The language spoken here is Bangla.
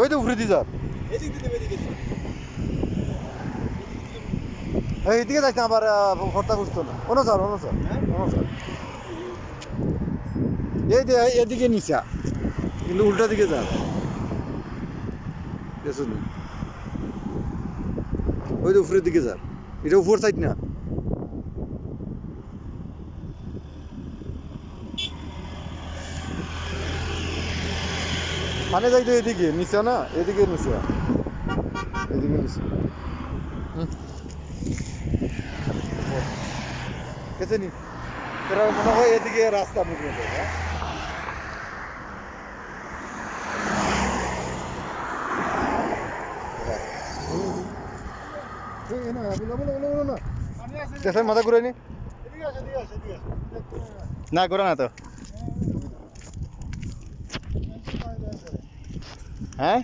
ওই তো উপরে দিয়ে যান এই এদিকে যাইতে আবার হর্তা খুঁজতো না। অন্য স্যার অন্য স্যার অন্য স্যার। এই যে এদিকে নিচা কিন্তু উল্টা দিকে যান পেছনে ওই তো উপরের দিকে যান এটা উপর সাইড না। মানে যাই তো এদিকে নিচে না? এদিকে নিচে। এদিকে নিচে। গেছে নি। তোরা মনে হয় এদিকে রাস্তা মুখে হ্যাঁ? মাথা ঘুরে নি। না করো না তো। হ্যাঁ